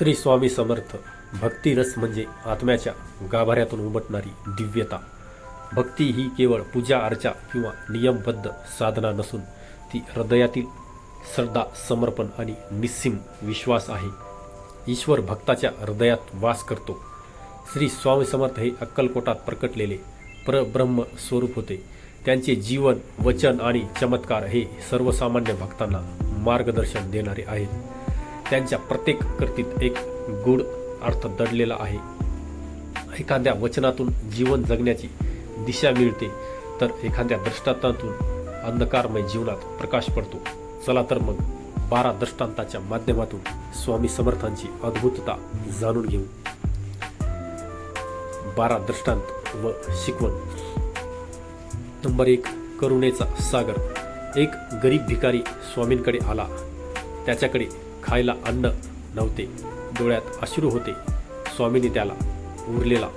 श्री स्वामी समर्थ भक्तिरस म्हणजे आत्म्याच्या गाभाऱ्यातून उमटणारी दिव्यता. भक्ती ही केवळ पूजा अर्चा किंवा नियमबद्ध साधना नसून ती हृदयातील श्रद्धा समर्पण आणि निस्सिम विश्वास आहे. ईश्वर भक्ताच्या हृदयात वास करतो. श्री स्वामी समर्थ हे अक्कलकोटात प्रकटलेले परब्रह्म स्वरूप होते. त्यांचे जीवन वचन आणि चमत्कार हे सर्वसामान्य भक्तांना मार्गदर्शन देणारे आहेत. त्यांच्या प्रत्येक कृतीत एक गूढ अर्थ दडलेला आहे. एखाद्या वचनातून जीवन जगण्याची दिशा मिळते तर एखाद्या दृष्टांतातून अंधकारमय जीवनात प्रकाश पडतो. चला तर मग बारा दृष्टांताच्या माध्यमातून स्वामी समर्थांची अद्भुतता जाणून घेऊ. बारा दृष्टांत व शिकवण. नंबर एक करुणेचा सागर. एक गरीब भिकारी स्वामींकडे आला. त्याच्याकडे खायला अन्न नव्हते. डोळ्यात अश्रू होते. स्वामीने त्याला उरलेला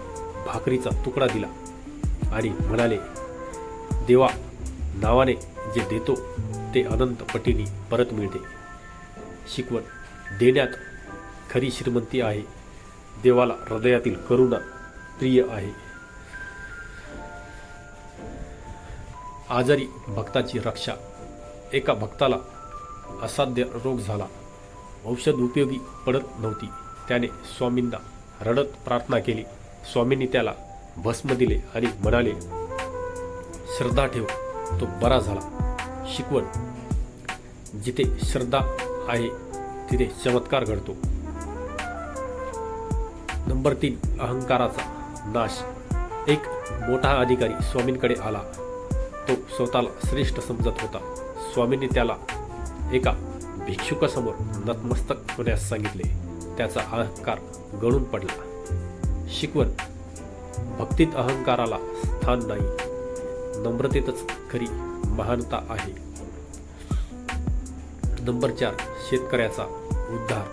भाकरीचा तुकडा दिला आणि म्हणाले देवा नावाने जे देतो ते अनंत पटीने परत मिळते. शिकवण देण्यात खरी श्रीमंती आहे. देवाला हृदयातील करुणा प्रिय आहे. आजारी भक्ताची रक्षा. एका भक्ताला असाध्य रोग झाला. औषध उपयोगी पडत नव्हती. त्याने स्वामींना रडत प्रार्थना केली. स्वामींनी त्याला भस्म दिले आणि म्हणाले श्रद्धा ठेव तो बरा झाला. शिकवण. जिथे श्रद्धा आहे तिथे चमत्कार घडतो. नंबर तीन अहंकाराचा नाश. एक मोठा अधिकारी स्वामींकडे आला. तो स्वतःला श्रेष्ठ समजत होता. स्वामींनी त्याला एका भिक्षुकासमोर नतमस्तक होण्यास सांगितले. त्याचा अहंकार गळून पडला. शिकवण भक्तीत अहंकाराला स्थान नाही. नम्रतेतच खरी महानता आहे. नंबर चार शेतकऱ्याचा उद्धार.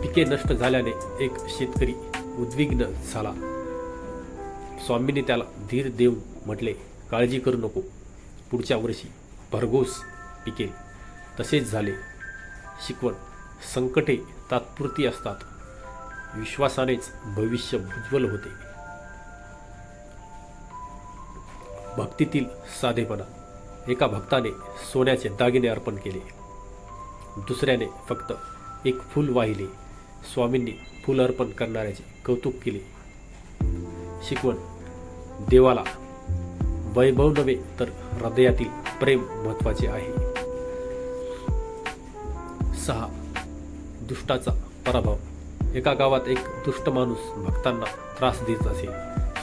पिके नष्ट झाल्याने एक शेतकरी उद्विग्न झाला. स्वामींनी त्याला धीर देऊन म्हटले काळजी करू नको. पुढच्या वर्षी भरघोस पिकेल तसेच झाले. शिकवण संकटे तात्पुरती असतात. विश्वासानेच भविष्य उज्ज्वल होते. भक्तीतील साधेपणा. एका भक्ताने सोन्याचे दागिने अर्पण केले. दुसऱ्याने फक्त एक फूल वाहिले. स्वामींनी फूल अर्पण करणाऱ्याचे कौतुक केले. शिकवण देवाला वैभव नव्हे तर हृदयातील प्रेम महत्त्वाचे आहे. सहा दुष्टाचा पराभव. एका गावात एक दुष्ट माणूस भक्तांना त्रास देत असे.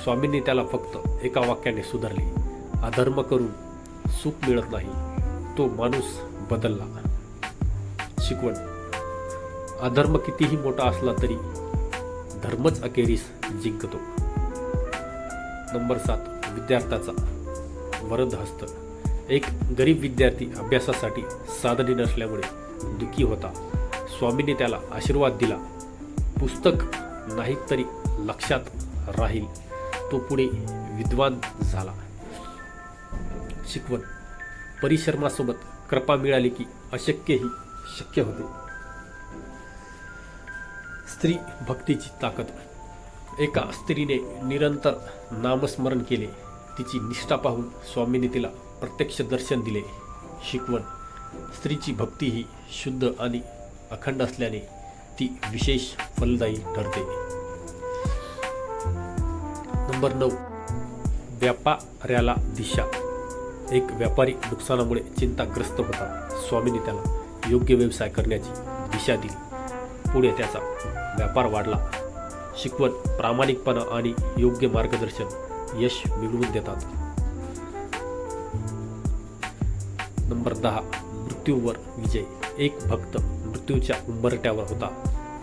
स्वामींनी त्याला फक्त एका वाक्याने सुधारले. अधर्म करून सुख मिळत नाही. तो माणूस बदलला. शिकवण. अधर्म कितीही मोठा असला तरी धर्मच अखेरीस जिंकतो. नंबर सात विद्यार्थ्याचा वरदहस्त. एक गरीब विद्यार्थी अभ्यासासाठी साधने नसल्यामुळे दुखी होता. स्वामींनी त्याला आशीर्वाद दिला. पुस्तक नाही तरी लक्षात राहील. तो पुढे विद्वान झाला. शिकवण. परिश्रमासोबत कृपा मिळाली की अशक्यही शक्य होते. स्त्री भक्तीची ताकद. एका स्त्रीने निरंतर नामस्मरण केले. तिची निष्ठा पाहून स्वामीने तिला प्रत्यक्ष दर्शन दिले. शिकवण. स्त्रीची भक्ती ही शुद्ध आणि अखंड असल्याने ती विशेष फलदायी ठरते. नंबर नऊ. व्यापाऱ्याला दिशा. एक व्यापारी नुकसानामुळे चिंताग्रस्त होता. स्वामीने त्याला योग्य व्यवसाय करण्याची दिशा दिली. पुढे त्याचा व्यापार वाढला. शिकवण प्रामाणिकपणा आणि योग्य मार्गदर्शन यश मिळवून देतात. नंबर दहा मृत्यूवर विजय. एक भक्त मृत्यूच्या उंबरट्यावर होता.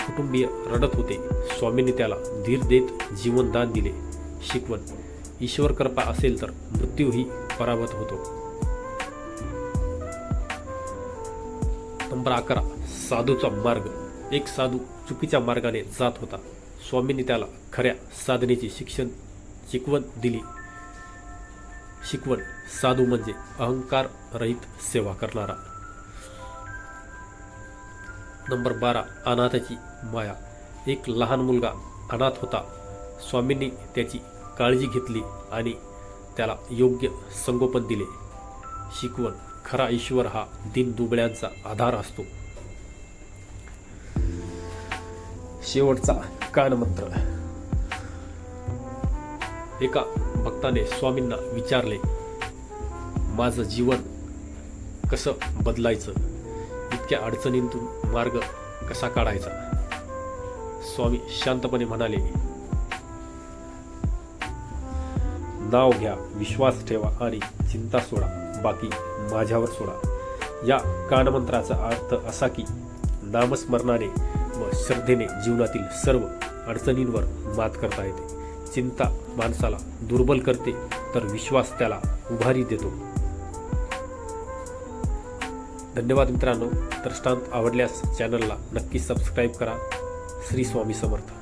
कुटुंबीय रडत होते. स्वामीने त्याला धीर देत जीवनदान दिले. शिकवण ईश्वर कृपा असेल तर मृत्यूही पराभत होतो. नंबर अकरा साधूचा मार्ग. एक साधू चुकीच्या मार्गाने जात होता. स्वामीने त्याला खऱ्या साधनेचे शिक्षण शिकवण दिली. शिकवण साधू म्हणजे अहंकार रहित सेवा करणारा. नंबर बारा अनाथाची माया. एक लहान मुलगा अनाथ होता. स्वामींनी त्याची काळजी घेतली आणि त्याला योग्य संगोपन दिले. शिकवण खरा ईश्वर हा दिन दुबळ्यांचा आधार असतो. शेवटचा कानमंत्र. एका भक्ताने स्वामींना विचारले माझं जीवन कसं बदलायचं? इतक्या अडचणींतून मार्ग कसा काढायचा? स्वामी शांतपणे म्हणाले नाव घ्या विश्वास ठेवा आणि चिंता सोडा बाकी माझ्यावर सोडा. या कानमंत्राचा अर्थ असा की नामस्मरणाने व श्रद्धेने जीवनातील सर्व अडचणींवर मात करता येते. चिंता माणसाला दुर्बल करते तर विश्वास त्याला उभारी देतो. धन्यवाद मित्रांनो. दृष्टांत आवडल्यास चॅनलला नक्की सबस्क्राईब करा. श्री स्वामी समर्थ.